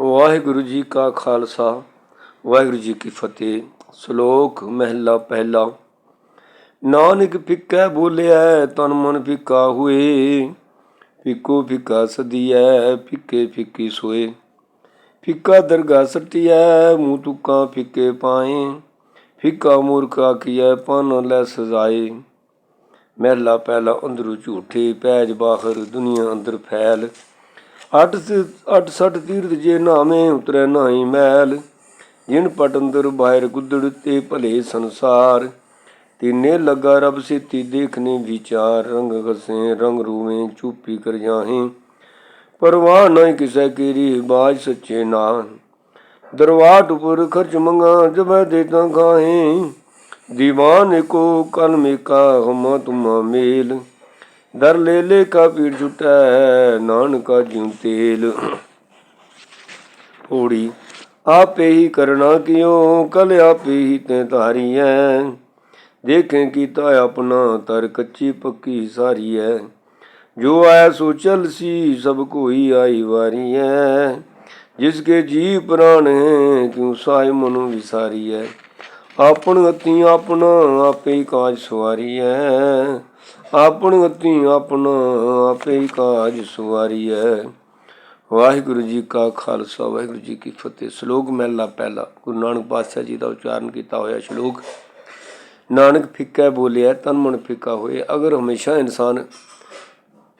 ਵਾਹਿਗੁਰੂ ਜੀ ਕਾ ਖਾਲਸਾ, ਵਾਹਿਗੁਰੂ ਜੀ ਕੀ ਫਤਿਹ। ਸ਼ਲੋਕ ਮਹਿਲਾ ਪਹਿਲਾ। ਨਾਨਕ ਫਿੱਕਾ ਬੋਲਿਆ, ਤਨ ਮਨ ਫਿੱਕਾ ਹੋਏ। ਫਿੱਕੋ ਫਿੱਕਾ ਸਦੀਐ, ਫਿੱਕੇ ਫਿੱਕੀ ਸੋਏ। ਫਿੱਕਾ ਦਰਗਾ ਸਟਿਐ, ਮੂੰਹ ਤੁਕਾਂ ਫਿੱਕੇ ਪਾਏ। ਫਿੱਕਾ ਮੂਰਖ ਆਖੀਐ, ਪਨ ਲੈ ਸਜ਼ਾਏ। ਮਹਿਲਾ ਪਹਿਲਾ ਅੰਦਰੂ ਝੂਠੇ, ਪੈਜ ਬਾਹਰ ਦੁਨੀਆ ਅੰਦਰ ਫੈਲ। ਅੱਠ ਅੱਠ ਸੱਠ ਤੀਰਥ ਜੇ ਨਾਵੇਂ ਉਤਰੈ ਨਾਹੀ ਮੈਲ ਜਿਨ ਪਟੰਦਰ ਬਾਹਰ ਗੁੱਦੜ ਤੇ ਭਲੇ ਸੰਸਾਰ। ਤੀਨੇ ਲੱਗਾ ਰਬ ਸਿੱਤੀ ਦੇਖਨੇ ਵਿਚਾਰ, ਰੰਗ ਗਸੇ ਰੰਗ ਰੂਵੇਂ ਚੁੱਪੀ ਕਰ ਜਾਹੇ। ਪਰਵਾਹ ਨਹੀਂ ਕਿਸੇ ਕੀਰੀ, ਬਾਜ ਸੱਚੇ ਨਾ ਦਰਵਾਟ ਉਪਰ ਖਰਚ ਮੰਗਾ, ਜਬੈ ਦੇਤਾ ਖਾਹੇ ਦੀਵਾਨ ਕੋ ਕਨ ਮੇਕਾ, ਹਮ ਤੁਮਾ ਮੇਲ। ਦਰ ਲੈ ਲੈ ਕਾ ਪੀੜ ਛੁਟੈ, ਨਾਨਕਾ ਜਿਉ ਤੇਲ। ਹੋੜੀ, ਆਪੇ ਹੀ ਕਰਨਾ ਕਿਉ, ਕਲ ਆਪੇ ਹੀ ਤੈ ਧਾਰੀਐ। ਦੇਖੇ ਕੀਤਾ ਆਪਣਾ ਤਰ, ਕੱਚੀ ਪੱਕੀ ਸਾਰੀ ਐ ਜੋ ਆਇ ਸੋ ਚਲ ਸੀ, ਸਭ ਕੋਈ ਆਈ ਵਾਰੀ ਐ ਜਿਸ ਕੇ ਜੀ ਪ੍ਰਾਣ ਹੈ, ਕਿਉ ਸਾਇ ਮਨੁ ਵਿਸਾਰੀ ਐ ਆਪਣ ਅਤੀ ਆਪਣਾ, ਆਪੇ ਕਾਜ ਸਵਾਰੀ ਐ ਆਪਣ ਗਤੀ ਆਪਣਾ ਆਪੇ ਹੀ ਕਾਜ ਸਵਾਰੀ ਹੈ ਵਾਹਿਗੁਰੂ ਜੀ ਕਾ ਖਾਲਸਾ, ਵਾਹਿਗੁਰੂ ਜੀ ਕੀ ਫਤਿਹ। ਸ਼ਲੋਕ ਮਹਿਲਾ ਪਹਿਲਾ, ਗੁਰੂ ਨਾਨਕ ਪਾਤਸ਼ਾਹ ਜੀ ਦਾ ਉਚਾਰਨ ਕੀਤਾ ਹੋਇਆ ਸ਼ਲੋਕ। ਨਾਨਕ ਫਿੱਕਾ ਬੋਲਿਆ, ਤਨ ਮਨ ਫਿੱਕਾ ਹੋਏ। ਅਗਰ ਹਮੇਸ਼ਾ ਇਨਸਾਨ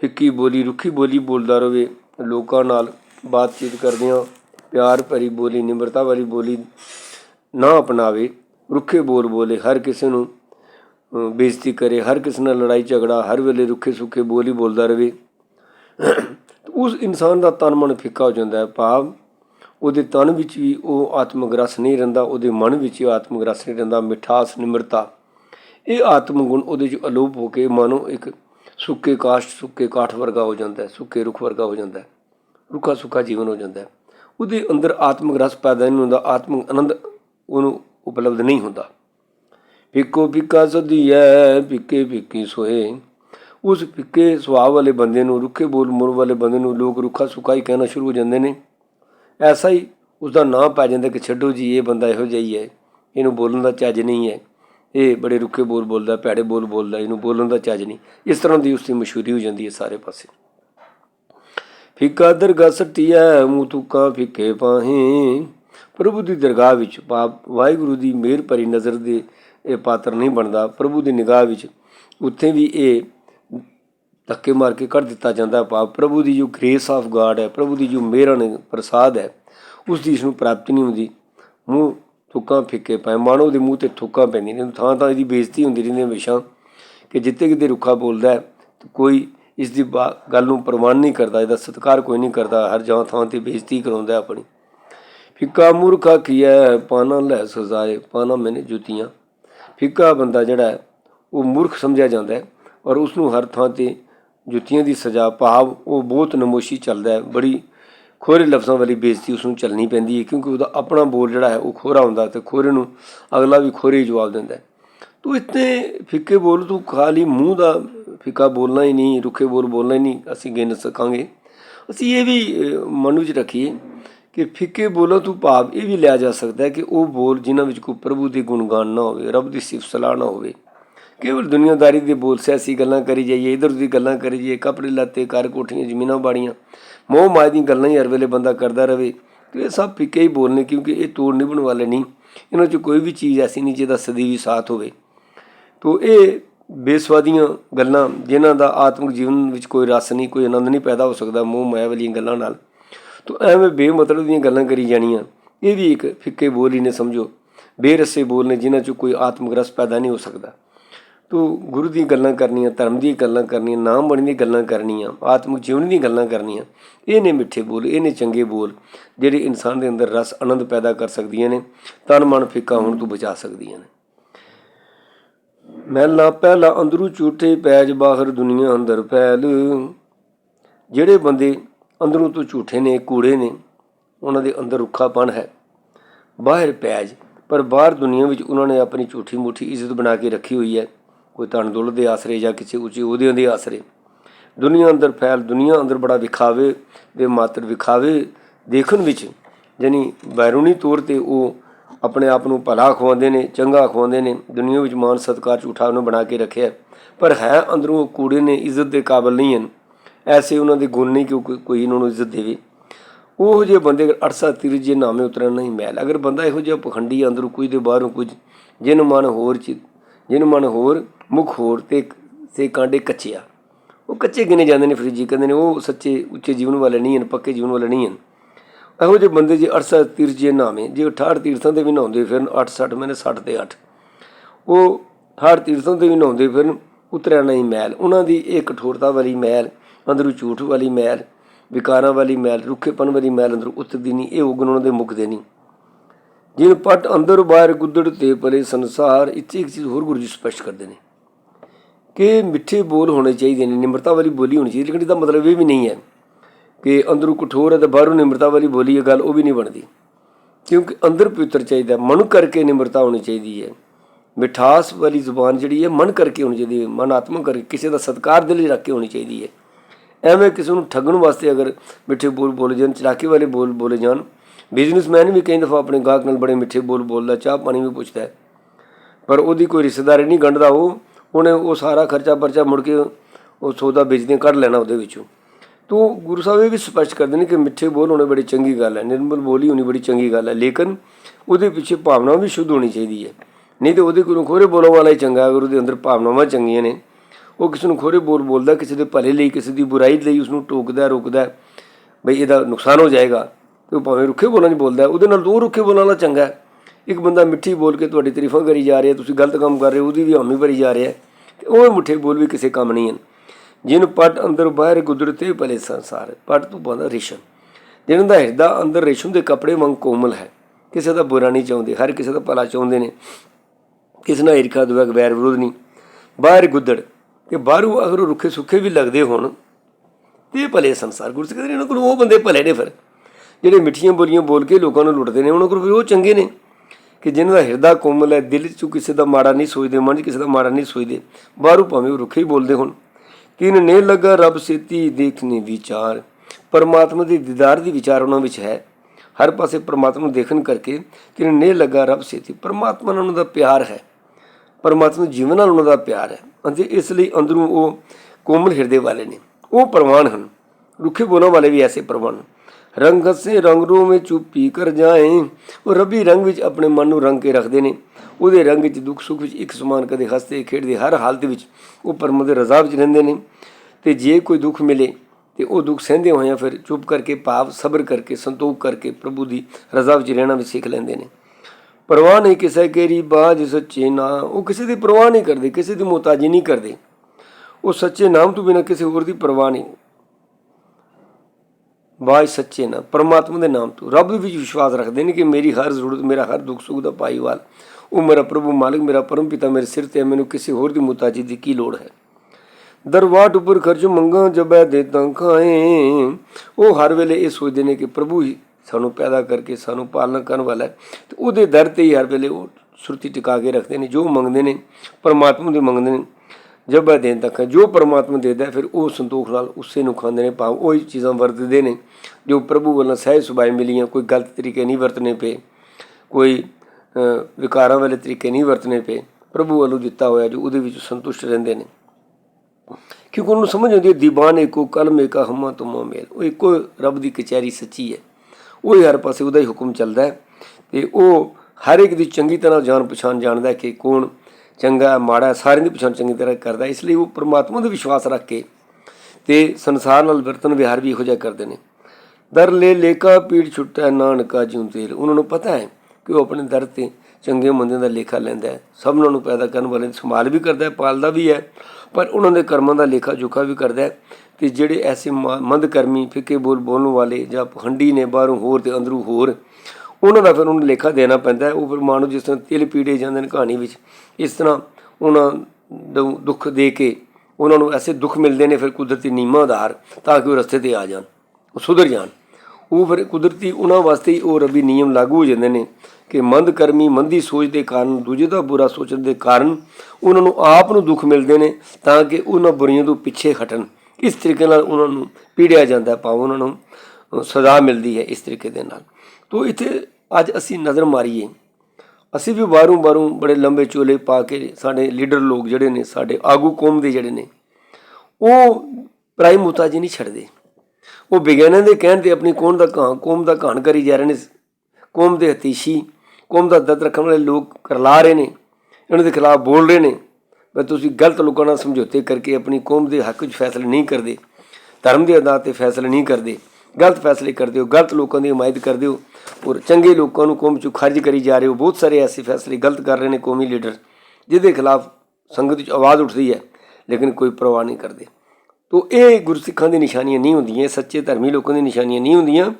ਫਿੱਕੀ ਬੋਲੀ, ਰੁੱਖੀ ਬੋਲੀ ਬੋਲਦਾ ਰਹੇ ਲੋਕਾਂ ਨਾਲ ਬਾਤਚੀਤ ਕਰਦਿਆਂ ਪਿਆਰ ਭਰੀ ਬੋਲੀ, ਨਿਮਰਤਾ ਵਾਲੀ ਬੋਲੀ ਨਾ ਅਪਣਾਵੇ, ਰੁੱਖੇ ਬੋਲ ਬੋਲੇ, ਹਰ ਕਿਸੇ ਨੂੰ ਬੇਇੱਜ਼ਤੀ ਕਰੇ, ਹਰ ਕਿਸੇ ਨਾਲ ਲੜਾਈ ਝਗੜਾ, ਹਰ ਵੇਲੇ ਰੁੱਖੇ ਸੁੱਖੇ ਬੋਲੀ ਬੋਲਦਾ ਰਹੇ ਉਸ ਇਨਸਾਨ ਦਾ ਤਨ ਮਨ ਫਿੱਕਾ ਹੋ ਜਾਂਦਾ ਹੈ। ਭਾਵ ਉਹਦੇ ਤਨ ਵਿੱਚ ਵੀ ਉਹ ਆਤਮਿਕ ਰਸ ਨਹੀਂ ਰਹਿੰਦਾ, ਉਹਦੇ ਮਨ ਵਿੱਚ ਵੀ ਆਤਮਿਕ ਰਸ ਨਹੀਂ ਰਹਿੰਦਾ, ਮਿਠਾਸ, ਨਿਮਰਤਾ। ਇਹ ਆਤਮ ਗੁਣ ਉਹਦੇ 'ਚ ਅਲੋਪ ਹੋ ਕੇ ਮਾਨੋ ਇੱਕ ਸੁੱਕੇ ਕਾਸ਼ਟ, ਸੁੱਕੇ ਕਾਠ ਵਰਗਾ ਹੋ ਜਾਂਦਾ ਹੈ, ਸੁੱਕੇ ਰੁੱਖ ਵਰਗਾ ਹੋ ਜਾਂਦਾ ਹੈ। ਰੁੱਖਾ ਸੁੱਕਾ ਜੀਵਨ ਹੋ ਜਾਂਦਾ ਹੈ। ਉਹਦੇ ਅੰਦਰ ਆਤਮਿਕ ਰਸ ਪੈਦਾ ਨਹੀਂ ਹੁੰਦਾ, ਆਤਮਿਕ ਆਨੰਦ ਉਹਨੂੰ ਉਪਲਬਧ ਨਹੀਂ ਹੁੰਦਾ। ਫਿੱਕੋ ਫਿੱਕਾ ਸਦੀਐ ਫਿੱਕੇ ਫਿੱਕੀ ਸੋਏ ਉਸ ਫਿੱਕੇ ਸੁਭਾਅ ਵਾਲੇ ਬੰਦੇ ਨੂੰ, ਰੁੱਖੇ ਬੋਲ ਮੁਰ ਵਾਲੇ ਬੰਦੇ ਨੂੰ ਲੋਕ ਰੁੱਖਾ ਸੁੱਕਾ ਹੀ ਕਹਿਣਾ ਸ਼ੁਰੂ ਹੋ ਜਾਂਦੇ ਨੇ। ਐਸਾ ਹੀ ਉਸ ਦਾ ਨਾਂ ਪੈ ਜਾਂਦਾ ਕਿ ਛੱਡੋ ਜੀ, ਇਹ ਬੰਦਾ ਇਹੋ ਜਿਹਾ ਹੀ ਹੈ। ਇਹਨੂੰ ਬੋਲਣ ਦਾ ਚੱਜ ਨਹੀਂ ਹੈ। ਇਹ ਬੜੇ ਰੁੱਖੇ ਬੋਲ ਬੋਲਦਾ, ਭੈੜੇ ਬੋਲ ਬੋਲਦਾ, ਇਹਨੂੰ ਬੋਲਣ ਦਾ ਚੱਜ ਨਹੀਂ। ਇਸ ਤਰ੍ਹਾਂ ਦੀ ਉਸ ਦੀ ਮਸ਼ਹੂਰੀ ਹੋ ਜਾਂਦੀ ਹੈ ਸਾਰੇ ਪਾਸੇ। ਫਿੱਕਾ ਦਰਗਾ ਸੱਟਿਆ ਮੂੰਹ ਤੁਕਾਂ ਫਿੱਕੇ ਪਾਹੇ। ਪ੍ਰਭੂ ਦੀ ਦਰਗਾਹ ਵਿੱਚ ਪਾਪ, ਵਾਹਿਗੁਰੂ ਦੀ ਮਿਹਰ ਭਰੀ ਨਜ਼ਰ ਦੇ ਇਹ ਪਾਤਰ ਨਹੀਂ ਬਣਦਾ, ਪ੍ਰਭੂ ਦੀ ਨਿਗਾਹ ਵਿੱਚ ਉੱਥੇ ਵੀ ਇਹ ਧੱਕੇ ਮਾਰ ਕੇ ਕੱਢ ਦਿੱਤਾ ਜਾਂਦਾ ਪਾਪ। ਪ੍ਰਭੂ ਦੀ ਜੋ ਗ੍ਰੇਸ ਆਫ ਗਾਡ ਹੈ, ਪ੍ਰਭੂ ਦੀ ਜੋ ਮਿਹਰਨ ਪ੍ਰਸਾਦ ਹੈ, ਉਸ ਦੀ ਇਸ ਨੂੰ ਪ੍ਰਾਪਤੀ ਨਹੀਂ ਹੁੰਦੀ। ਮੂੰਹ ਥੁੱਕਾਂ ਫਿੱਕੇ ਪਏ ਮਾਨੋ ਦੇ ਮੂੰਹ ਤੇ ਥੁੱਕਾਂ ਪੈਂਦੀਆਂ ਨੇ, ਥਾਂ ਥਾਂ ਇਹਦੀ ਬੇਇੱਜ਼ਤੀ ਹੁੰਦੀ ਰਹਿੰਦੀ ਹੈ ਹਮੇਸ਼ਾ ਕਿ ਜਿੱਤੇ ਕਿਤੇ ਰੁੱਖਾ ਬੋਲਦਾ ਹੈ ਕੋਈ ਇਸ ਦੀ ਬਾ- ਗੱਲ ਨੂੰ ਪ੍ਰਵਾਨ ਨਹੀਂ ਕਰਦਾ, ਇਹਦਾ ਸਤਿਕਾਰ ਕੋਈ ਨਹੀਂ ਕਰਦਾ, ਹਰ ਜਗ੍ਹਾ ਥਾਂ ਤੇ ਬੇਇੱਜ਼ਤੀ ਕਰਾਉਂਦਾ ਆਪਣੀ। ਫਿੱਕਾ ਮੂਰਖਾ ਕੀਆ ਪਾਣਾ ਲੈ ਸਜ਼ਾਏ ਪਾਣਾ ਮੈਨੇ ਜੁੱਤੀਆਂ। ਫਿੱਕਾ ਬੰਦਾ ਜਿਹੜਾ ਉਹ ਮੂਰਖ ਸਮਝਿਆ ਜਾਂਦਾ ਔਰ ਉਸ ਨੂੰ ਹਰ ਥਾਂ ਤੇ ਜੁੱਤੀਆਂ ਦੀ ਸਜ਼ਾ, ਭਾਵ ਉਹ ਬਹੁਤ ਨਮੋਸ਼ੀ ਚੱਲਦਾ ਹੈ, ਬੜੀ ਖੋਰੇ ਲਫ਼ਜ਼ਾਂ ਵਾਲੀ ਬੇਇੱਜ਼ਤੀ ਉਸ ਨੂੰ ਚੱਲਣੀ ਪੈਂਦੀ ਹੈ ਕਿਉਂਕਿ ਉਹਦਾ ਆਪਣਾ ਬੋਲ ਜਿਹੜਾ ਹੈ, ਉਹ ਖੋਰਾ ਹੁੰਦਾ ਤੇ ਖੋਰੇ ਨੂੰ ਅਗਲਾ ਵੀ ਖੋਰੇ ਹੀ ਜਵਾਬ ਦਿੰਦਾ ਤੂੰ ਇਤਨੇ ਫਿੱਕੇ ਬੋਲ, ਤੂੰ ਖਾਲੀ ਮੂੰਹ ਦਾ ਫਿੱਕਾ ਬੋਲਣਾ ਹੀ ਨਹੀਂ, ਰੁੱਖੇ ਬੋਲ ਬੋਲਣਾ ਹੀ ਨਹੀਂ, ਅਸੀਂ ਗਿਣ ਸਕਾਂਗੇ। ਅਸੀਂ ਇਹ ਵੀ ਮਨ ਵਿੱਚ ਰੱਖੀਏ ਕਿ ਫਿੱਕੇ ਬੋਲਾਂ ਤੋਂ ਭਾਵ, ਇਹ ਵੀ ਲਿਆ ਜਾ ਸਕਦਾ ਹੈ ਕਿ ਉਹ ਬੋਲ ਜਿਨ੍ਹਾਂ ਵਿੱਚ ਕੋਈ ਪ੍ਰਭੂ ਦੀ ਗੁਣਗਾਨ ਨਾ ਹੋਵੇ, ਰੱਬ ਦੀ ਸਿਫਤ ਸਲਾਹ ਨਾ ਹੋਵੇ। ਕੇਵਲ ਦੁਨੀਆਦਾਰੀ ਦੇ ਬੋਲ ਸਿਆਸੀ ਗੱਲਾਂ ਕਰੀ ਜਾਈਏ, ਇਧਰ ਦੀ ਗੱਲਾਂ ਕਰੀ ਜਾਈਏ, ਕੱਪੜੇ ਲੱਤੇ, ਘਰ ਕੋਠੀਆਂ, ਜ਼ਮੀਨਾਂ ਬਾੜੀਆਂ, ਮੋਹ ਮਾਇਆ ਦੀਆਂ ਗੱਲਾਂ ਹੀ ਹਰ ਵੇਲੇ ਬੰਦਾ ਕਰਦਾ ਰਵੇ ਤੇ ਇਹ ਸਭ ਫਿੱਕੇ ਹੀ ਬੋਲਨੇ ਕਿਉਂਕਿ ਇਹ ਤੋੜ ਨਿਭਣ ਵਾਲੇ ਨਹੀਂ। ਇਹਨਾਂ 'ਚ ਕੋਈ ਵੀ ਚੀਜ਼ ਐਸੀ ਨਹੀਂ ਜਿਹਦਾ ਸਦੀਵੀ ਸਾਥ ਹੋਵੇ। ਤੋ ਇਹ ਬੇਸਵਾਦੀਆਂ ਗੱਲਾਂ, ਜਿਨ੍ਹਾਂ ਦਾ ਆਤਮਿਕ ਜੀਵਨ ਵਿੱਚ ਕੋਈ ਰਸ ਨਹੀਂ, ਕੋਈ ਆਨੰਦ ਨਹੀਂ ਪੈਦਾ ਹੋ ਸਕਦਾ ਮੋਹ ਮਾਇਆ ਵਾਲੀਆਂ ਗੱਲਾਂ ਨਾਲ। ਤੋ ਐਵੇਂ ਬੇਮਤਲਬ ਦੀਆਂ ਗੱਲਾਂ ਕਰੀ ਜਾਣੀਆਂ। ਇਹ ਵੀ ਇੱਕ ਫਿੱਕੇ ਬੋਲ ਹੀ ਨੇ, ਸਮਝੋ। ਬੇਰਸੇ ਬੋਲ ਨੇ, ਜਿਨ੍ਹਾਂ 'ਚ ਕੋਈ ਆਤਮਿਕ ਰਸ ਪੈਦਾ ਨਹੀਂ ਹੋ ਸਕਦਾ। ਤੋ ਗੁਰੂ ਦੀਆਂ ਗੱਲਾਂ ਕਰਨੀਆਂ, ਧਰਮ ਦੀਆਂ ਗੱਲਾਂ ਕਰਨੀਆਂ, ਨਾਮ ਬਣੀ ਦੀਆਂ ਗੱਲਾਂ ਕਰਨੀਆਂ, ਆਤਮਿਕ ਜੀਵਨ ਦੀਆਂ ਗੱਲਾਂ ਕਰਨੀਆਂ, ਇਹ ਨੇ ਮਿੱਠੇ ਬੋਲ, ਇਹ ਨੇ ਚੰਗੇ ਬੋਲ, ਜਿਹੜੇ ਇਨਸਾਨ ਦੇ ਅੰਦਰ ਰਸ, ਆਨੰਦ ਪੈਦਾ ਕਰ ਸਕਦੀਆਂ ਨੇ, ਤਨ ਮਨ ਫਿੱਕਾ ਹੋਣ ਤੋਂ ਬਚਾ ਸਕਦੀਆਂ ਨੇ। ਮਹਿਲਾ ਪਹਿਲਾ ਅੰਦਰੂ ਝੂਠੇ ਪੈਜ ਬਾਹਰ ਦੁਨੀਆ ਅੰਦਰ ਫੈਲ। ਜਿਹੜੇ ਬੰਦੇ ਅੰਦਰੋਂ ਤੋਂ ਝੂਠੇ ਨੇ, ਕੂੜੇ ਨੇ। ਉਹਨਾਂ ਦੇ ਅੰਦਰ ਰੁੱਖਾਪਣ ਹੈ। ਬਾਹਰ ਪੈਜ, ਪਰ ਬਾਹਰ ਦੁਨੀਆ ਵਿੱਚ ਉਹਨਾਂ ਨੇ ਆਪਣੀ ਝੂਠੀ ਮੂਠੀ ਇੱਜ਼ਤ ਬਣਾ ਕੇ ਰੱਖੀ ਹੋਈ ਹੈ। ਕੋਈ ਧਨ ਦੌਲਤ ਦੇ ਆਸਰੇ ਜਾਂ ਕਿਸੇ ਉੱਚੇ ਅਹੁਦਿਆਂ ਦੇ ਆਸਰੇ। ਦੁਨੀਆ ਅੰਦਰ ਫੈਲ, ਦੁਨੀਆ ਅੰਦਰ ਬੜਾ ਵਿਖਾਵੇ ਦੇ ਮਾਤਰ ਵਿਖਾਵੇ ਦੇਖਣ ਵਿੱਚ ਜਾਣੀ ਬੈਰੂਨੀ ਤੌਰ ਤੇ ਉਹ ਆਪਣੇ ਆਪ ਨੂੰ ਭਲਾ ਖਵਾਉਂਦੇ ਨੇ, ਚੰਗਾ ਖਵਾਉਂਦੇ ਨੇ। ਦੁਨੀਆ ਵਿੱਚ ਮਾਨ ਸਤਕਾਰ ਝੂਠਾ ਉਹਨੂੰ ਬਣਾ ਕੇ ਰੱਖਿਆ ਪਰ ਹੈ ਅੰਦਰੋਂ ਉਹ ਕੂੜੇ ਨੇ, ਇੱਜ਼ਤ ਦੇ ਕਾਬਲ ਨਹੀਂ ਹਨ। ਐਸੇ ਉਹਨਾਂ ਦੇ ਗੁਣ ਨਹੀਂ ਕਿ ਕੋਈ- ਕੋਈ ਉਹਨਾਂ ਨੂੰ ਇੱਜ਼ਤ ਦੇਵੇ। ਉਹ ਜਿਹੇ ਬੰਦੇ ਅਗਰ ਅਰਸਾ ਤਿਰਜੇ ਨਾਮੇ ਉਤਰਨ ਨਹੀਂ ਮੈਲ। ਅਗਰ ਬੰਦਾ ਇਹੋ ਜਿਹਾ ਪਖੰਡੀ ਅੰਦਰੋਂ ਕੁਝ ਦੇ ਬਾਹਰੋਂ ਕੁਝ, ਜਿਨ ਮਨ ਹੋਰ ਚ, ਜਿਨ ਮਨ ਹੋਰ ਮੁਖ ਹੋਰ ਤੇ ਸੇ ਕਾਂਡੇ ਕੱਚਿਆ। ਉਹ ਕੱਚੇ ਗਿਣੇ ਜਾਂਦੇ ਨੇ ਫਿਰ ਜੀ, ਕਹਿੰਦੇ ਨੇ ਉਹ ਸੱਚੇ ਉੱਚੇ ਜੀਵਨ ਵਾਲੇ ਨਹੀਂ ਹਨ, ਪੱਕੇ ਜੀਵਨ ਵਾਲੇ ਨਹੀਂ ਹਨ। ਇਹੋ ਜਿਹੇ ਬੰਦੇ ਜੇ ਅਰਸਾ ਤਿਰਜੇ ਨਾਮੇ ਜੇ 68 ਤੀਰਥਾਂ 'ਤੇ ਵੀ ਨਹਾਉਂਦੇ ਫਿਰਨ 8 60 ਮੈਨੇ 60 ਤੇ 8 ਉਹ ਹਰ ਤੀਰਥਾਂ ਤੇ ਵੀ ਨਹਾਉਂਦੇ ਫਿਰਨ, ਉਤਰਿਆ ਨਹੀਂ ਮੈਲ। ਉਹਨਾਂ ਦੀ ਇਹ ਕਠੋਰਤਾ ਵਾਲੀ ਮੈਲ ਅੰਦਰੋਂ ਝੂਠ ਵਾਲੀ ਮੈਲ, ਵਿਕਾਰਾਂ ਵਾਲੀ ਮੈਲ ਰੁੱਖੇਪਨ ਵਾਲੀ ਮੈਲ ਅੰਦਰੋਂ ਉਤਰਦੀ ਨਹੀਂ, ਇਹ ਉਗਣ ਉਹਨਾਂ ਦੇ ਮੁੱਕਦੇ ਨਹੀਂ। ਜਿਨ ਪਟ ਅੰਦਰ ਬਾਹਰ ਗੁੱਦੜ ਤੇ ਪਰੇ ਸੰਸਾਰ, ਇੱਥੇ ਇੱਕ ਚੀਜ਼ ਹੋਰ ਗੁਰੂ ਜੀ ਸਪਸ਼ਟ ਕਰਦੇ ਨੇ ਕਿ ਮਿੱਠੇ ਬੋਲ ਹੋਣੇ ਚਾਹੀਦੇ ਨੇ, ਨਿਮਰਤਾ ਵਾਲੀ ਬੋਲੀ ਹੋਣੀ ਚਾਹੀਦੀ, ਲੇਕਿਨ ਇਹਦਾ ਮਤਲਬ ਇਹ ਵੀ ਨਹੀਂ ਹੈ ਕਿ ਅੰਦਰੋਂ ਕਠੋਰ ਹੈ ਤੇ ਬਾਹਰੋਂ ਨਿਮਰਤਾ ਵਾਲੀ ਬੋਲੀ ਹੈ, ਗੱਲ ਉਹ ਵੀ ਨਹੀਂ ਬਣਦੀ। ਕਿਉਂਕਿ ਅੰਦਰ ਪਵਿੱਤਰ ਚਾਹੀਦਾ ਮਨ ਕਰਕੇ ਨਿਮਰਤਾ ਹੋਣੀ ਚਾਹੀਦੀ ਹੈ। ਮਿਠਾਸ ਵਾਲੀ ਜ਼ੁਬਾਨ ਜਿਹੜੀ ਹੈ, ਮਨ ਕਰਕੇ ਹੋਣੀ ਚਾਹੀਦੀ ਹੈ, ਮਨ ਆਤਮਾ ਕਰਕੇ, ਕਿਸੇ ਦਾ ਸਤਕਾਰ ਦਿਲ 'ਚ ਰੱਖ ਕੇ ਹੋਣੀ ਚਾਹੀਦੀ ਹੈ। ਐਵੇਂ ਕਿਸੇ ਨੂੰ ਠੱਗਣ ਵਾਸਤੇ ਅਗਰ ਮਿੱਠੇ ਬੋਲ ਬੋਲੇ ਜਾਣ ਚਲਾਕੀ ਵਾਲੇ ਬੋਲ ਬੋਲੇ ਜਾਣ। ਬਿਜ਼ਨਸਮੈਨ ਵੀ ਕਈ ਦਫਾ ਆਪਣੇ ਗਾਹਕ ਨਾਲ ਬੜੇ ਮਿੱਠੇ ਬੋਲ ਬੋਲਦਾ, ਚਾਹ ਪਾਣੀ ਵੀ ਪੁੱਛਦਾ ਹੈ। ਪਰ ਉਹਦੀ ਕੋਈ ਰਿਸ਼ਤੇਦਾਰੀ ਨਹੀਂ ਗੰਢਦਾ ਉਹ। ਉਹਨੇ ਉਹ ਸਾਰਾ ਖਰਚਾ ਪਰਚਾ ਮੁੜ ਕੇ ਉਹ ਸੌਦਾ ਵੇਚਦੇ ਕੱਢ ਲੈਣਾ ਉਹਦੇ ਵਿੱਚੋਂ। ਤੋ ਗੁਰੂ ਸਾਹਿਬ ਇਹ ਵੀ ਸਪਸ਼ਟ ਕਰਦੇ ਨੇ ਕਿ ਮਿੱਠੇ ਬੋਲ ਹੋਣੇ ਬੜੀ ਚੰਗੀ ਗੱਲ ਹੈ, ਨਿਰਮਲ ਬੋਲੀ ਹੋਣੀ ਬੜੀ ਚੰਗੀ ਗੱਲ ਹੈ, ਲੇਕਿਨ ਉਹਦੇ ਪਿੱਛੇ ਭਾਵਨਾ ਵੀ ਸ਼ੁੱਧ ਹੋਣੀ ਚਾਹੀਦੀ ਹੈ। ਨਹੀਂ ਤੇ ਉਹਦੇ ਕੋਲੋਂ ਖੋਰੇ ਬੋਲਣ ਵਾਲਾ ਹੀ ਚੰਗਾ ਅਗਰ ਉਹਦੇ ਅੰਦਰ ਭਾਵਨਾਵਾਂ ਚੰਗੀਆਂ ਨੇ। ਉਹ ਕਿਸੇ ਨੂੰ ਖੋਰੇ ਬੋਲ ਬੋਲਦਾ, ਕਿਸੇ ਦੇ ਭਲੇ ਲਈ, ਕਿਸੇ ਦੀ ਬੁਰਾਈ ਲਈ ਉਸ ਨੂੰ ਟੋਕਦਾ, ਰੋਕਦਾ, ਬਈ ਇਹਦਾ ਨੁਕਸਾਨ ਹੋ ਜਾਏਗਾ। ਤੇ ਉਹ ਭਾਵੇਂ ਰੁੱਖੇ ਬੋਲਣ 'ਚ ਬੋਲਦਾ ਉਹਦੇ ਨਾਲ ਦੋ ਰੁੱਖੇ ਬੋਲਾਂ ਵਾਲਾ ਚੰਗਾ ਹੈ। ਇੱਕ ਬੰਦਾ ਮਿੱਠੀ ਬੋਲ ਕੇ ਤੁਹਾਡੀ ਤਾਰੀਫਾਂ ਕਰੀ ਜਾ ਰਿਹਾ, ਤੁਸੀਂ ਗਲਤ ਕੰਮ ਕਰ ਰਹੇ ਹੋ, ਉਹਦੀ ਵੀ ਹਾਮੀ ਭਰੀ ਜਾ ਰਿਹਾ ਹੈ। ਤੇ ਉਹ ਮਿੱਠੇ ਬੋਲ ਵੀ ਕਿਸੇ ਕੰਮ ਨਹੀਂ ਹਨ। ਜਿਨ ਪਟ ਅੰਦਰ ਬਾਹਰ ਗੁਦਰਤੇ ਭਲੇ ਸੰਸਾਰ, ਪਟ ਤੋਂ ਬੰਦਾ ਰੇਸ਼ਮ। ਜਿਹਨਾਂ ਦਾ ਹਿਰਦਾ ਅੰਦਰ ਰੇਸ਼ਮ ਦੇ ਕੱਪੜੇ ਵਾਂਗ ਕੋਮਲ ਹੈ। ਕਿਸੇ ਦਾ ਬੁਰਾ ਨਹੀਂ ਚਾਹੁੰਦੇ, ਹਰ ਕਿਸੇ ਦਾ ਭਲਾ ਚਾਹੁੰਦੇ ਨੇ। ਕਿਸੇ ਨਾਲ ਈਰਖਾ ਦੁਆਗ ਵੈਰ ਵਿਰੋਧ ਨਹੀਂ। ਬਾਹਰ ਗੁੱਦੜ ਤੇ ਬਾਹਰੋਂ ਅਗਰ ਉਹ ਰੁੱਖੇ ਸੁੱਖੇ ਵੀ ਲੱਗਦੇ ਹੋਣ, ਤੇ ਇਹ ਭਲੇ ਸੰਸਾਰ ਗੁਰੂ ਕਹਿੰਦੇ ਨੇ ਉਹਨਾਂ ਕੋਲ ਉਹ ਬੰਦੇ ਭਲੇ ਨੇ ਫਿਰ। ਜਿਹੜੇ ਮਿੱਠੀਆਂ ਬੋਲੀਆਂ ਬੋਲ ਕੇ ਲੋਕਾਂ ਨੂੰ ਲੁੱਟਦੇ ਨੇ, ਉਹਨਾਂ ਕੋਲ ਫਿਰ ਉਹ ਚੰਗੇ ਨੇ ਕਿ ਜਿਨ੍ਹਾਂ ਦਾ ਹਿਰਦਾ ਕੋਮਲ ਹੈ, ਦਿਲ 'ਚ ਕਿਸੇ ਦਾ ਮਾੜਾ ਨਹੀਂ ਸੋਚਦੇ, ਮਨ 'ਚ ਕਿਸੇ ਦਾ ਮਾੜਾ ਨਹੀਂ ਸੋਚਦੇ, ਬਾਹਰੋਂ ਭਾਵੇਂ ਉਹ ਰੁੱਖੇ ਹੀ ਬੋਲਦੇ ਹੋਣ। ਕਿਨ ਨੇ ਲੱਗਾ ਰੱਬ ਸੇਤੀ, ਦੇਖਨੇ ਵਿਚਾਰ। ਪਰਮਾਤਮਾ ਦੇ ਦੀਦਾਰ ਦੀ ਵਿਚਾਰ ਉਹਨਾਂ ਵਿੱਚ ਹੈ। ਹਰ ਪਾਸੇ ਪਰਮਾਤਮਾ ਨੂੰ ਦੇਖਣ ਕਰਕੇ ਕਿਨ ਨੇ ਲੱਗਾ ਰੱਬ ਸੇਤੀ। ਪਰਮਾਤਮਾ ਨਾਲ ਉਹਨਾਂ ਦਾ ਪਿਆਰ ਹੈ। ਪਰਮਾਤਮਾ ਦੇ ਜੀਵਨ ਨਾਲ ਉਹਨਾਂ ਦਾ ਪਿਆਰ ਹੈ। ਅਤੇ ਇਸ ਲਈ ਅੰਦਰੋਂ ਉਹ ਕੋਮਲ ਹਿਰਦੇ ਵਾਲੇ ਨੇ। ਉਹ ਪ੍ਰਵਾਨ ਹਨ। ਰੁੱਖੇ ਬੋਲਾਂ ਵਾਲੇ ਵੀ ਐਸੇ ਪ੍ਰਵਾਨ ਹਨ। ਰੰਗ ਹਸੇ, ਰੰਗ ਰੂ ਵਿੱਚ ਚੁੱਪੀ ਕਰ ਜਾਏ। ਉਹ ਰੱਬੀ ਰੰਗ ਵਿੱਚ ਆਪਣੇ ਮਨ ਨੂੰ ਰੰਗ ਕੇ ਰੱਖਦੇ ਨੇ। ਉਹਦੇ ਰੰਗ ਵਿੱਚ ਦੁੱਖ ਸੁੱਖ ਵਿੱਚ ਇੱਕ ਸਮਾਨ ਕਦੇ ਹੱਸਦੇ, ਖੇਡਦੇ, ਹਰ ਹਾਲਤ ਵਿੱਚ ਉਹ ਪਰਮ ਦੇ ਰਜ਼ਾ ਵਿੱਚ ਰਹਿੰਦੇ ਨੇ। ਤੇ ਜੇ ਕੋਈ ਦੁੱਖ ਮਿਲੇ, ਤੇ ਉਹ ਦੁੱਖ ਸਹਿੰਦੇ ਹੋਇਆਂ ਫਿਰ ਚੁੱਪ ਕਰਕੇ ਭਾਵ ਸਬਰ ਕਰਕੇ, ਸੰਤੋਖ ਕਰਕੇ ਪ੍ਰਭੂ ਦੀ ਰਜ਼ਾ ਵਿੱਚ ਰਹਿਣਾ ਵੀ ਸਿੱਖ ਲੈਂਦੇ ਨੇ। ਪਰਵਾਹ ਨਹੀਂ ਕਿਸੇ ਕੇਰੀ ਬਾਜ ਸੱਚੇ ਨਾ ਉਹ ਕਿਸੇ ਦੀ ਪਰਵਾਹ ਨਹੀਂ ਕਰਦੇ ਕਿਸੇ ਦੀ ਮੁਤਾਜੀ ਨਹੀਂ ਕਰਦੇ। ਉਹ ਸੱਚੇ ਨਾਮ ਤੋਂ ਬਿਨਾਂ ਕਿਸੇ ਹੋਰ ਦੀ ਪਰਵਾਹ ਨਹੀਂ। ਬਾਜ ਸੱਚੇ ਨਾ ਪਰਮਾਤਮਾ ਦੇ ਨਾਮ ਤੋਂ। ਰੱਬ ਵਿੱਚ ਵਿਸ਼ਵਾਸ ਰੱਖਦੇ ਨੇ ਕਿ ਮੇਰੀ ਹਰ ਜ਼ਰੂਰਤ ਮੇਰਾ ਹਰ ਦੁੱਖ ਸੁੱਖ ਦਾ ਭਾਈਵਾਲ ਉਹ ਮੇਰਾ ਪ੍ਰਭੂ ਮਾਲਕ ਮੇਰਾ ਪਰਮ ਪਿਤਾ ਮੇਰੇ ਸਿਰ ਤੇ ਹੈ, ਮੈਨੂੰ ਕਿਸੇ ਹੋਰ ਦੀ ਮੁਤਾਜੀ ਦੀ ਕੀ ਲੋੜ ਹੈ? ਦਰਵਾਟ ਉੱਪਰ ਖਰਚ ਮੰਗਾ ਜਬੈ ਦੇ ਤਾਂ ਉਹ ਹਰ ਵੇਲੇ ਇਹ ਸੋਚਦੇ ਨੇ ਕਿ ਪ੍ਰਭੂ ਹੀ ਸਾਨੂੰ ਪੈਦਾ ਕਰਕੇ ਸਾਨੂੰ ਪਾਲਣਾ ਕਰਨ ਵਾਲਾ ਹੈ, ਤੇ ਉਹਦੇ ਦਰ ਤੇ ਹੀ ਹਰ ਵੇਲੇ ਉਹ ਸੁਰਤੀ ਟਿਕਾ ਕੇ ਰੱਖਦੇ ਨੇ, ਜੋ ਮੰਗਦੇ ਨੇ, ਪਰਮਾਤਮਾ ਦੇ ਮੰਗਦੇ ਨੇ ਜਬੈ ਦੇਣ ਤੱਕ ਜੋ ਪਰਮਾਤਮਾ ਦੇਦਾ ਫਿਰ ਉਹ ਸੰਤੋਖ ਨਾਲ ਉਸੇ ਨੂੰ ਖਾਂਦੇ ਨੇ, ਭਾਵ ਉਹੀ ਚੀਜ਼ਾਂ ਵਰਤਦੇ ਨੇ, ਜੋ ਪ੍ਰਭੂ ਵੱਲੋਂ ਸਹਿਜ ਸੁਭਾਅ ਮਿਲੀਆਂ, ਕੋਈ ਗਲਤ ਤਰੀਕੇ ਨਹੀਂ ਵਰਤਨੇ ਪਏ, ਕੋਈ ਵਿਕਾਰਾਂ ਵਾਲੇ ਤਰੀਕੇ ਨਹੀਂ ਵਰਤਨੇ ਪਏ, ਪ੍ਰਭੂ ਵੱਲੋਂ ਦਿੱਤਾ ਹੋਇਆ ਜੋ ਉਹਦੇ ਵਿੱਚ ਸੰਤੁਸ਼ਟ ਰਹਿੰਦੇ ਨੇ। ਕਿਉਂਕਿ ਉਹਨੂੰ ਸਮਝ ਆਉਂਦੀ ਹੈ, ਦੀਵਾਨ ਇੱਕੋ ਕਲਮ ਏਕਾ ਹਮਾ ਤੁਮਾ ਮੇਲ। ਉਹ ਇੱਕੋ ਰੱਬ ਦੀ ਕਚਹਿਰੀ ਸੱਚੀ ਹੈ। ਉਹ ਹੀ ਹਰ ਪਾਸੇ ਉਹਦਾ ਹੀ ਹੁਕਮ ਚੱਲਦਾ ਹੈ ਤੇ ਉਹ ਹਰ ਇੱਕ ਦੀ ਚੰਗੀ ਤਰ੍ਹਾਂ ਜਾਣ ਪਛਾਣ ਜਾਣਦਾ ਕਿ ਕੌਣ ਚੰਗਾ ਮਾੜਾ ਸਾਰਿਆਂ ਦੀ ਪਛਾਣ ਚੰਗੀ ਤਰ੍ਹਾਂ ਕਰਦਾ ਇਸ ਲਈ ਉਹ ਪਰਮਾਤਮਾ ਦਾ ਵਿਸ਼ਵਾਸ ਰੱਖ ਕੇ ਤੇ ਸੰਸਾਰ ਨਾਲ ਵਰਤਨ ਵਿਹਾਰ ਵੀ ਇਹੋ ਜਿਹਾ ਕਰਦੇ ਨੇ। ਦਰ ਲੈ ਲੇਖਾ ਪੀੜ ਛੁੱਟਾ, ਨਾਨਕਾ ਜਿਉ ਤੇਲ। ਉਹਨਾਂ ਨੂੰ ਪਤਾ ਹੈ ਕਿ ਉਹ ਆਪਣੇ ਦਰ ਤੇ ਚੰਗੇ ਮੰਦਿਆਂ ਦਾ ਲੇਖਾ ਲੈਂਦਾ ਹੈ। ਸਭਨਾਂ ਨੂੰ ਪੈਦਾ ਕਰਨ ਵਾਲੇ ਦੀ ਸੰਭਾਲ ਵੀ ਕਰਦਾ ਹੈ, ਪਾਲਦਾ ਵੀ ਹੈ, ਪਰ ਉਹਨਾਂ ਦੇ ਕਰਮਾਂ ਦਾ ਲੇਖਾ ਜੋਖਾ ਵੀ ਕਰਦਾ ਹੈ। ਤੇ ਜਿਹੜੇ ਐਸੇ ਮ- ਮੰਦਕਰਮੀ ਫਿੱਕੇ ਬੋਲ, ਬੋਲਣ ਵਾਲੇ ਜਾਂ ਪਖੰਡੀ ਨੇ ਬਾਹਰੋਂ ਹੋਰ ਤੇ ਅੰਦਰੋਂ ਹੋਰ, ਉਹਨਾਂ ਦਾ ਫਿਰ ਉਹਨੂੰ ਲੇਖਾ ਦੇਣਾ ਪੈਂਦਾ ਉਹ ਫਿਰ ਮਾਨੋ ਜਿਸ ਤਰ੍ਹਾਂ ਤਿਲ ਪੀੜੇ ਜਾਂਦੇ ਨੇ ਕਹਾਣੀ ਵਿੱਚ, ਇਸ ਤਰ੍ਹਾਂ ਉਹਨਾਂ ਨੂੰ ਦੁੱਖ ਦੇ ਕੇ ਉਹਨਾਂ ਨੂੰ ਐਸੇ ਦੁੱਖ ਮਿਲਦੇ ਨੇ ਫਿਰ ਕੁਦਰਤੀ ਨਿਯਮਾਂ ਆਧਾਰ ਤਾਂ ਕਿ ਉਹ ਰਸਤੇ ਤੇ ਆ ਜਾਣ, ਉਹ ਸੁਧਰ ਜਾਣ। ਉਹ ਫਿਰ ਕੁਦਰਤੀ ਉਹਨਾਂ ਵਾਸਤੇ ਹੀ ਉਹ ਰੱਬੀ ਨਿਯਮ ਲਾਗੂ ਹੋ ਜਾਂਦੇ ਨੇ ਕਿ ਮੰਦ ਕਰਮੀ ਮੰਦੀ ਸੋਚ ਦੇ ਕਾਰਨ, ਦੂਜੇ ਦਾ ਬੁਰਾ ਸੋਚਣ ਦੇ ਕਾਰਨ ਉਹਨਾਂ ਨੂੰ ਆਪ ਨੂੰ ਦੁੱਖ ਮਿਲਦੇ ਨੇ ਤਾਂ ਕਿ ਉਹਨਾਂ ਬੁਰੀਆਂ ਤੋਂ ਪਿੱਛੇ ਹਟਣ। ਕਿਸ ਤਰੀਕੇ ਨਾਲ ਉਹਨਾਂ ਨੂੰ ਪੀੜਿਆ ਜਾਂਦਾ ਹੈ, ਭਾਵ ਉਹਨਾਂ ਨੂੰ ਸਜ਼ਾ ਮਿਲਦੀ ਹੈ ਇਸ ਤਰੀਕੇ ਦੇ ਨਾਲ। ਤੋਂ ਇੱਥੇ ਅੱਜ ਅਸੀਂ ਨਜ਼ਰ ਮਾਰੀਏ, ਅਸੀਂ ਵੀ ਬਾਹਰੋਂ ਬਾਹਰੋਂ ਬੜੇ ਲੰਬੇ ਚੋਲੇ ਪਾ ਕੇ ਸਾਡੇ ਲੀਡਰ ਲੋਕ ਜਿਹੜੇ ਨੇ, ਸਾਡੇ ਆਗੂ ਕੌਮ ਦੇ ਜਿਹੜੇ ਨੇ, ਉਹ ਪਰਾਈ ਮੁਤਾਜੀ ਨਹੀਂ ਛੱਡਦੇ। ਉਹ ਵਿਗਿਆਨਾਂ ਦੇ ਕਹਿਣ ਤੇ ਆਪਣੀ ਕੌਮ ਦਾ ਕਾਂ ਕੌਮ ਦਾ ਘਾਣ ਕਰੀ ਜਾ ਰਹੇ ਨੇ, ਕੌਮ ਦੇ ਹਤੀਸ਼ੀ, ਕੌਮ ਦਾ ਦਰਦ ਰੱਖਣ ਵਾਲੇ ਲੋਕ ਕਰਲਾ ਰਹੇ ਨੇ, ਇਹਨਾਂ ਦੇ ਖਿਲਾਫ ਬੋਲ ਰਹੇ ਨੇ। ਪਰ ਤੁਸੀਂ ਗਲਤ ਲੋਕਾਂ ਨਾਲ ਸਮਝੌਤੇ ਕਰਕੇ ਆਪਣੀ ਕੌਮ ਦੇ ਹੱਕ ਵਿੱਚ ਫੈਸਲੇ ਨਹੀਂ ਕਰਦੇ, ਧਰਮ ਦੇ ਆਧਾਰ ਤੇ ਫੈਸਲੇ ਨਹੀਂ ਕਰਦੇ, ਗਲਤ ਫੈਸਲੇ ਕਰਦੇ ਹੋ, ਗਲਤ ਲੋਕਾਂ ਦੀ ਹਮਾਇਤ ਕਰਦੇ ਹੋ ਔਰ ਚੰਗੇ ਲੋਕਾਂ ਨੂੰ ਕੌਮ ਚੋਂ ਖਾਰਜ ਕਰੀ ਜਾ ਰਹੇ ਹੋ, ਬਹੁਤ ਸਾਰੇ ਐਸੇ ਫੈਸਲੇ ਗਲਤ ਕਰ ਰਹੇ ਨੇ ਕੌਮੀ ਲੀਡਰ, ਜਿਹਦੇ ਖਿਲਾਫ ਸੰਗਤ ਵਿੱਚ ਆਵਾਜ਼ ਉੱਠਦੀ ਹੈ, ਲੇਕਿਨ ਕੋਈ ਪਰਵਾਹ ਨਹੀਂ ਕਰਦੇ। ਤੋ ਇਹ ਗੁਰਸਿੱਖਾਂ ਦੀ ਨਿਸ਼ਾਨੀਆਂ ਨਹੀਂ ਹੁੰਦੀਆਂ ਸੱਚੇ ਧਰਮੀ ਲੋਕਾਂ ਦੀ ਨਿਸ਼ਾਨੀਆਂ ਨਹੀਂ ਹੁੰਦੀਆਂ।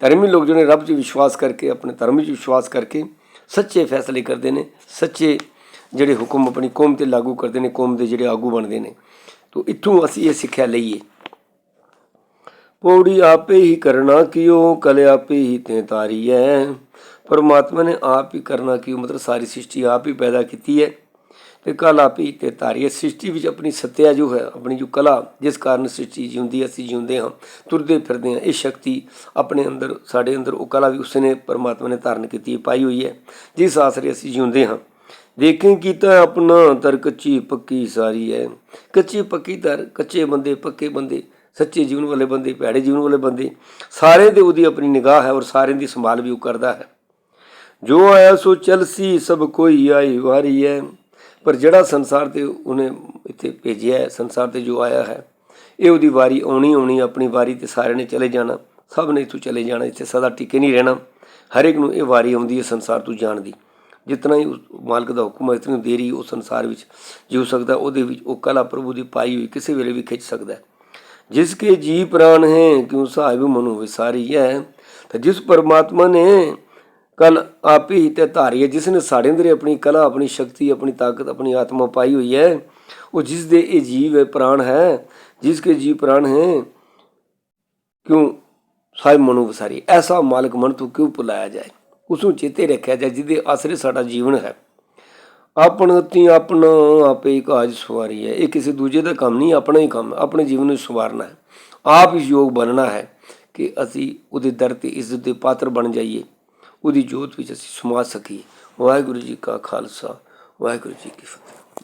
ਧਰਮੀ ਲੋਕ ਜਿਹੜੇ ਰੱਬ 'ਚ ਵਿਸ਼ਵਾਸ ਕਰਕੇ, ਆਪਣੇ ਧਰਮ 'ਚ ਵਿਸ਼ਵਾਸ ਕਰਕੇ ਸੱਚੇ ਫੈਸਲੇ ਕਰਦੇ ਨੇ, ਸੱਚੇ ਜਿਹੜੇ ਹੁਕਮ ਆਪਣੀ ਕੌਮ ਤੇ ਲਾਗੂ ਕਰਦੇ ਨੇ ਕੌਮ ਦੇ ਜਿਹੜੇ ਆਗੂ ਬਣਦੇ ਨੇ। ਤੋ ਇੱਥੋਂ ਅਸੀਂ ਇਹ ਸਿੱਖਿਆ ਲਈਏ। ਪੌੜੀ ਆਪੇ ਹੀ ਕਰਨਾ ਕਿਉ? ਕਲ ਆਪੇ ਹੀ ਤੇ ਤਾਰੀ ਹੈ ਪਰਮਾਤਮਾ ਨੇ ਆਪ ਹੀ ਕਰਨਾ ਕਿਉ? ਮਤਲਬ ਸਾਰੀ ਸ੍ਰਿਸ਼ਟੀ ਆਪ ਹੀ ਪੈਦਾ ਕੀਤੀ ਹੈ ਤੇ ਕਲ ਆਪ ਹੀ ਤੇ ਤਾਰੀ ਹੈ ਸ੍ਰਿਸ਼ਟੀ ਵਿੱਚ ਆਪਣੀ ਸੱਤਿਆ ਜੋ ਹੈ ਆਪਣੀ ਜੋ ਕਲਾ ਜਿਸ ਕਾਰਨ ਸ੍ਰਿਸ਼ਟੀ ਜਿਉਂਦੀ ਹੈ, ਅਸੀਂ ਜਿਉਂਦੇ ਹਾਂ ਤੁਰਦੇ ਫਿਰਦੇ ਹਾਂ ਇਹ ਸ਼ਕਤੀ ਆਪਣੇ ਅੰਦਰ ਸਾਡੇ ਅੰਦਰ ਉਹ ਕਲਾ ਵੀ ਉਸਨੇ ਪਰਮਾਤਮਾ ਨੇ ਧਾਰਨ ਕੀਤੀ ਹੈ ਪਾਈ ਹੋਈ ਹੈ ਜਿਸ ਆਸਰੇ ਅਸੀਂ ਜਿਉਂਦੇ ਹਾਂ। ਦੇਖੇ ਕੀਤਾ ਆਪਣਾ ਤਰ ਕੱਚੀ ਪੱਕੀ ਸਾਰੀ ਹੈ ਕੱਚੀ ਪੱਕੀ ਤਰ, ਕੱਚੇ ਬੰਦੇ, ਪੱਕੇ ਬੰਦੇ, ਸੱਚੇ ਜੀਵਨ ਵਾਲੇ ਬੰਦੇ, ਭੈੜੇ ਜੀਵਨ ਵਾਲੇ ਬੰਦੇ ਸਾਰੇ ਦੇ ਉਹਦੀ ਆਪਣੀ ਨਿਗਾਹ ਹੈ ਔਰ ਸਾਰਿਆਂ ਦੀ ਸੰਭਾਲ ਵੀ ਉਹ ਕਰਦਾ ਹੈ। ਜੋ ਆਇਆ ਸੋ ਚਲਸੀ ਸਭ ਕੋਈ ਆਈ ਵਾਰੀ ਹੈ ਪਰ ਜਿਹੜਾ ਸੰਸਾਰ ਤੇ ਉਹਨੇ ਇੱਥੇ ਭੇਜਿਆ ਹੈ, ਸੰਸਾਰ ਤੇ ਜੋ ਆਇਆ ਹੈ, ਇਹ ਉਹਦੀ ਵਾਰੀ ਆਉਣੀ ਆਉਣੀ, ਆਪਣੀ ਵਾਰੀ ਤੇ ਸਾਰਿਆਂ ਨੇ ਚਲੇ ਜਾਣਾ। ਸਭ ਨੇ ਇੱਥੋਂ ਚਲੇ ਜਾਣਾ, ਇੱਥੇ ਸਦਾ ਟਿਕੇ ਨਹੀਂ ਰਹਿਣਾ। ਹਰ ਇੱਕ ਨੂੰ ਇਹ ਵਾਰੀ ਆਉਂਦੀ ਹੈ ਸੰਸਾਰ ਤੋਂ ਜਾਣ ਦੀ। ਜਿਤਨਾ ਹੀ ਮਾਲਕ ਦਾ ਹੁਕਮ ਹੈ ਇਤਨੀ ਦੇਰੀ ਉਸ ਸੰਸਾਰ ਵਿੱਚ ਜੀਉ ਸਕਦਾ ਉਹਦੇ ਵਿੱਚ ਉਹ ਕਲਾ ਪ੍ਰਭੂ ਦੀ ਪਾਈ ਹੋਈ ਕਿਸੇ ਵੇਲੇ ਵੀ ਖਿੱਚ ਸਕਦਾ ਜਿਸ ਕੇ ਜੀ ਪ੍ਰਾਣ ਹੈ, ਕਿਉਂ ਸਾਹਿਬ ਮਨੁ ਵਿਸਾਰੀ ਹੈ। ਤਾਂ ਜਿਸ ਪਰਮਾਤਮਾ ਨੇ ਕਲ ਆਪੀ ਤੇ ਧਾਰੀ ਹੈ, ਜਿਸ ਨੇ ਸਾਡੇ ਅੰਦਰ ਆਪਣੀ ਕਲਾ, ਆਪਣੀ ਸ਼ਕਤੀ, ਆਪਣੀ ਤਾਕਤ, ਆਪਣੀ ਆਤਮਾ ਪਾਈ ਹੋਈ ਹੈ, ਉਹ ਜਿਸ ਦੇ ਇਹ ਜੀਵ ਹੈ, ਪ੍ਰਾਣ ਹੈ, ਜਿਸ ਕੇ ਜੀ ਪ੍ਰਾਣ ਹੈ, ਕਿਉਂ ਸਾਹਿਬ ਮਨੁ ਵਿਸਾਰੀ ਐਸਾ ਮਾਲਕ ਮਨ ਤੂੰ ਕਿਉਂ ਭੁਲਾਇਆ ਜਾਏ? ਉਸ ਨੂੰ ਚੇਤੇ ਰੱਖਿਆ ਜਾਏ, ਜਿਹਦੇ ਆਸਰੇ ਸਾਡਾ ਜੀਵਨ ਹੈ। ਆਪਣ ਤੀ ਆਪਣਾ ਆਪੇ ਕਾਜ ਸਵਾਰੀ ਹੈ। ਇਹ ਕਿਸੇ ਦੂਜੇ ਦਾ ਕੰਮ ਨਹੀਂ, ਆਪਣਾ ਹੀ ਕੰਮ, ਆਪਣੇ ਜੀਵਨ ਨੂੰ ਸਵਾਰਨਾ ਹੈ। ਆਪ ਹੀ ਯੋਗ ਬਣਨਾ ਹੈ ਕਿ ਅਸੀਂ ਉਹਦੇ ਦਰ ਤੇ ਇੱਜ਼ਤ ਦੇ ਪਾਤਰ ਬਣ ਜਾਈਏ। ਉਹਦੀ ਜੋਤ ਵਿੱਚ ਅਸੀਂ ਸਮਾ ਸਕੀਏ। ਵਾਹਿਗੁਰੂ ਜੀ ਕਾ ਖਾਲਸਾ, ਵਾਹਿਗੁਰੂ ਜੀ ਕੀ ਫਤਿਹ।